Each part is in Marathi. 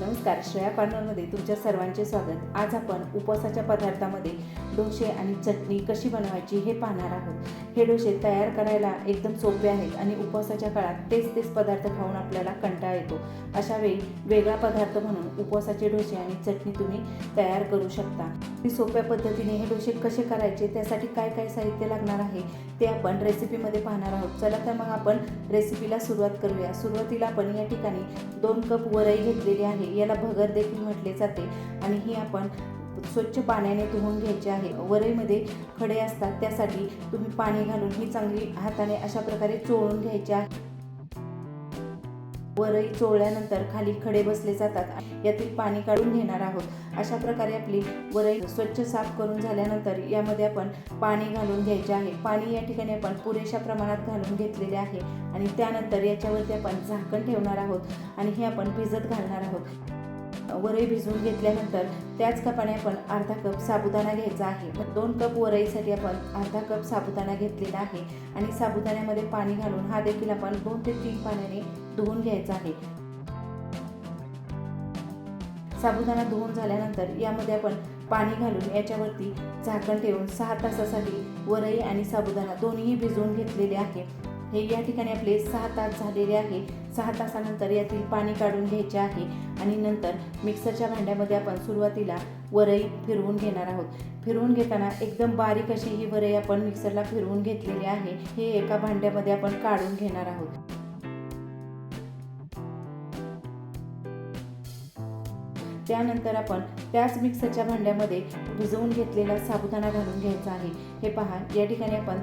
नमस्कार श्रेया कॉर्नरमध्ये तुमच्या सर्वांचे स्वागत. आज आपण उपवासाच्या पदार्थामध्ये डोसे आणि चटणी कशी बनवायची हे पाहणार आहोत. हे डोसे तयार करायला एकदम सोपे आहेत आणि उपवासाच्या काळात तेच तेच पदार्थ खाऊन आपल्याला कंटाळा येतो. अशा वेळी वेगळा पदार्थ म्हणून उपवासाचे डोसे आणि चटणी तुम्ही तयार करू शकता. मी सोप्या पद्धतीने हे डोसे कसे करायचे त्यासाठी काय काय साहित्य लागणार आहे ते आपण रेसिपीमध्ये पाहणार आहोत. चला तर मग आपण रेसिपीला सुरुवात करूया. सुरुवातीला आपण या ठिकाणी दोन कप वरई घेतलेली आहे. याला भगर देखील म्हटले जाते आणि ही आपण स्वच्छ पाण्याने धुवून घ्यायची आहे. वरईमध्ये खडे असतात त्यासाठी तुम्ही पाणी घालून ही चांगली हाताने अशा प्रकारे चोळून घ्यायची आहे. वरही चोळल्यानंतर खाली खडे बसले जातात. यातील पाणी काढून घेणार आहोत. अशा प्रकारे आपली वरई स्वच्छ साफ करून झाल्यानंतर यामध्ये आपण पाणी घालून घ्यायचे आहे. पाणी या ठिकाणी आपण पुरेशा प्रमाणात घालून घेतलेले आहे. आणि त्यानंतर याच्यावरती आपण झाकण ठेवणार आहोत. आणि हे आपण भिजत घालणार आहोत. वरई भिजवून घेतल्यानंतर त्याच कपाने आपण अर्धा कप साबुदाणा घ्यायचा आहे. मग दोन कप वरईसाठी आपण अर्धा कप साबुदाणा घेतलेला आहे आणि साबुदाण्यामध्ये पाणी घालून हा देखील आपण दोन ते तीन पाण्याने धुवून घ्यायचा आहे. साबुदाणा धुवून झाल्यानंतर यामध्ये आपण पाणी घालून याच्यावरती झाकण ठेवून सहा तासासाठी वरई आणि साबुदाणा दोन्हीही भिजवून घेतलेले आहे. हे या ठिकाणी आपले सहा तास झालेले आहे. सहा तासानंतर यातील पाणी काढून घ्यायचे आहे आणि नंतर मिक्सरच्या भांड्यामध्ये आपण सुरुवातीला वरई फिरवून घेणार आहोत. फिरवून घेताना एकदम बारीक अशी ही वरई आपण मिक्सरला फिरवून घेतलेली आहे. हे एका भांड्यामध्ये आपण काढून घेणार आहोत. त्यानंतर आपण त्याच मिक्सरच्या भांड्यामध्ये भिजवून घेतलेला साबुदाणा घालून घ्यायचा आहे. हे पहा या ठिकाणी आपण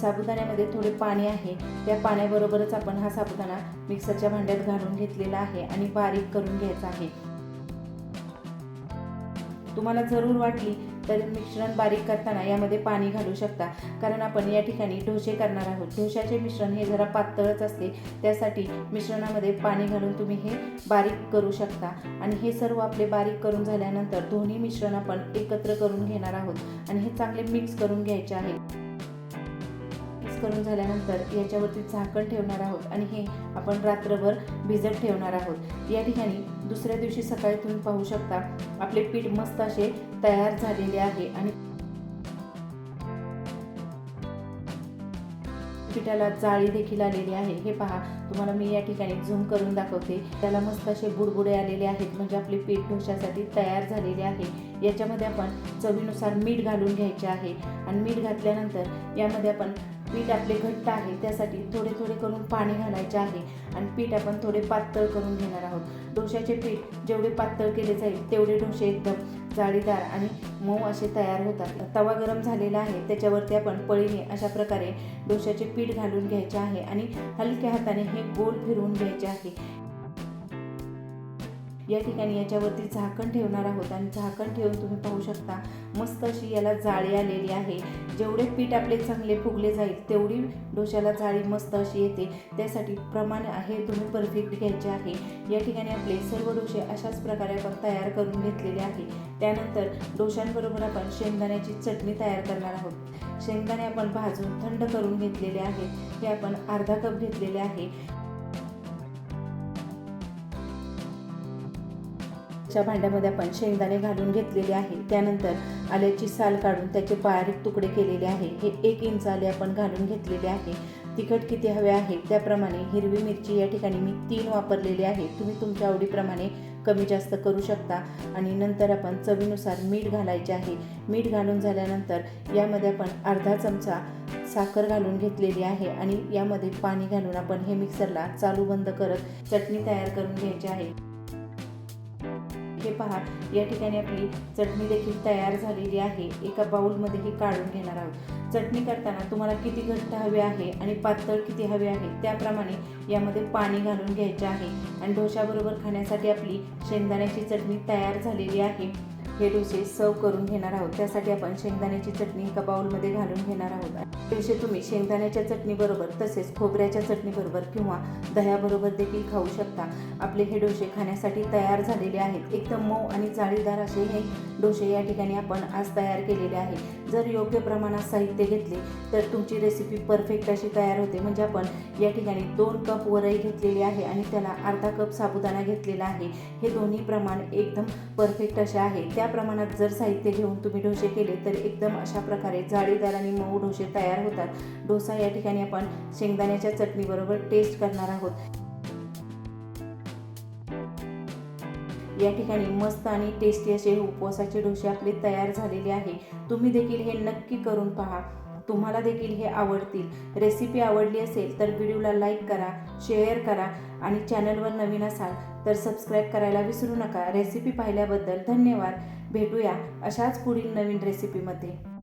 साबुदाण्यामध्ये थोडे पाणी आहे. त्या पाण्याबरोबरच आपण हा साबुदाणा मिक्सरच्या भांड्यात घालून घेतलेला आहे आणि बारीक करून घ्यायचा आहे. तुम्हाला जरूर वाटली तर मिश्रण बारीक करताना यामध्ये पाणी घालू शकता. कारण आपण या ठिकाणी ढोसे करणार आहोत. ढोशाचे मिश्रण हे जरा पातळच असते. त्यासाठी मिश्रणामध्ये पाणी घालून तुम्ही हे बारीक करू शकता. आणि हे सर्व आपले बारीक करून झाल्यानंतर दोन्ही मिश्रण आपण एकत्र करून घेणार आहोत. आणि हे चांगले मिक्स करून घ्यायचे आहे. मिक्स करून झाल्यानंतर याच्यावरती झाकण ठेवणार आहोत आणि हे आपण रात्रभर भिजत ठेवणार आहोत. या ठिकाणी दुसऱ्या दिवशी सकाळी तुम्ही पाहू शकता आपले पीठ मस्त असे तयार झालेले आहे आणि पिठाला जाळी देखील आलेली आहे. हे पहा तुम्हाला मी या ठिकाणी झूम करून दाखवते. त्याला मस्त असे बुडबुडे आलेले आहेत म्हणजे आपले पीठ ढोशासाठी तयार झालेले आहे. याच्यामध्ये आपण चवीनुसार मीठ घालून घ्यायचे आहे. आणि मीठ घातल्यानंतर यामध्ये आपण पीठ आपले घट्ट आहे त्यासाठी थोडे थोडे करून पाणी घालायचे आहे आणि पीठ आपण थोडे पातळ करून घेणार आहोत. डोश्याचे पीठ जेवढे पातळ केले जाईल तेवढे डोसे एकदम जाळीदार आणि मऊ असे तयार होतात. तवा गरम झालेला आहे त्याच्यावरती आपण पळीने अशा प्रकारे डोश्याचे पीठ घालून घ्यायचे आहे आणि हलक्या हाताने हे गोल फिरवून घ्यायचे आहे. या ठिकाणी याच्यावरती झाकण ठेवणार आहोत आणि झाकण ठेवून तुम्ही पाहू शकता मस्त अशी याला जाळी आलेली आहे. जेवढे पीठ आपले चांगले फुगले जाईल तेवढी डोश्याला जाळी मस्त अशी येते. त्यासाठी प्रमाण आहे तुम्ही परफेक्ट घ्यायचे आहे. या ठिकाणी आपले सर्व डोसे अशाच प्रकारे आपण तयार करून घेतलेले आहे. त्यानंतर डोशांबरोबर आपण शेंगदाण्याची चटणी तयार करणार आहोत. शेंगदाणे आपण भाजून थंड करून घेतलेले आहेत. हे आपण अर्धा कप घेतलेले आहे. च्या भांड्यामध्ये आपण शेंगदाणे घालून घेतलेले आहे. त्यानंतर आल्याची साल काढून त्याचे बारीक तुकडे केलेले आहे. हे एक इंच आले आपण घालून घेतलेले आहे. तिखट किती हवे आहे? त्याप्रमाणे हिरवी मिरची या ठिकाणी मी तीन वापरलेली आहे. तुम्ही तुमच्या आवडीप्रमाणे कमी जास्त करू शकता. आणि नंतर आपण चवीनुसार मीठ घालायचे आहे. मीठ घालून झाल्यानंतर यामध्ये आपण अर्धा चमचा साखर घालून घेतलेली आहे. आणि यामध्ये पाणी घालून आपण हे मिक्सरला चालू बंद करत चटणी तयार करून घ्यायची आहे. इथे पहा या ठिकाणी आपली चटणी देखील तयार झालेली आहे. एका बाऊलमध्ये ही काढून घेणार आहोत. चटणी करताना तुम्हाला किती घट्ट हवे आहे आणि पातळ किती हवे आहे त्याप्रमाणे यामध्ये पाणी घालून घ्यायचे आहे. आणि डोशाबरोबर खाण्यासाठी आपली शेंगदाण्याची चटणी तयार झालेली आहे. हे डोसे सर्व करून घेणार आहोत. त्यासाठी आपण शेंगदाण्याची चटणी एका बाउलमध्ये घालून घेणार आहोत. डोसे तुम्ही शेंगदाण्याच्या चटणीबरोबर तसेच खोबऱ्याच्या चटणीबरोबर किंवा दह्याबरोबर देखील खाऊ शकता. आपले हे डोसे खाण्यासाठी तयार झालेले आहेत. एकदम मऊ आणि जाळीदार असे हे डोसे या ठिकाणी आपण आज तयार केलेले आहे. जर योग्य प्रमाणात साहित्य घेतले तर तुमची रेसिपी परफेक्ट अशी तयार होते. म्हणजे आपण या ठिकाणी दोन कप वरई घेतलेली आहे आणि त्याला अर्धा कप साबुदाणा घेतलेला आहे. हे दोन्ही प्रमाण एकदम परफेक्ट असे आहे. त्या प्रमाणात जर साहित्य घेऊन तुम्ही डोसे केले तर एकदम अशा प्रकारे जाळीदार आणि मऊ डोसे तयार होतात. डोसा या ठिकाणी आपण शेंगदाण्याच्या चटणीबरोबर टेस्ट करणार आहोत. या ठिकाणी मस्त आणि टेस्टी असे उपवासाचे डोसे आपले तयार झालेले आहे. तुम्ही देखील हे नक्की करून पहा. तुम्हाला देखील हे आवडतील. रेसिपी आवडली असेल तर व्हिडिओला लाईक करा शेअर करा आणि चॅनलवर नवीन असाल तर सबस्क्राईब करायला विसरू नका. रेसिपी पाहिल्याबद्दल धन्यवाद. भेटूया अशाच पुढील नवीन रेसिपीमध्ये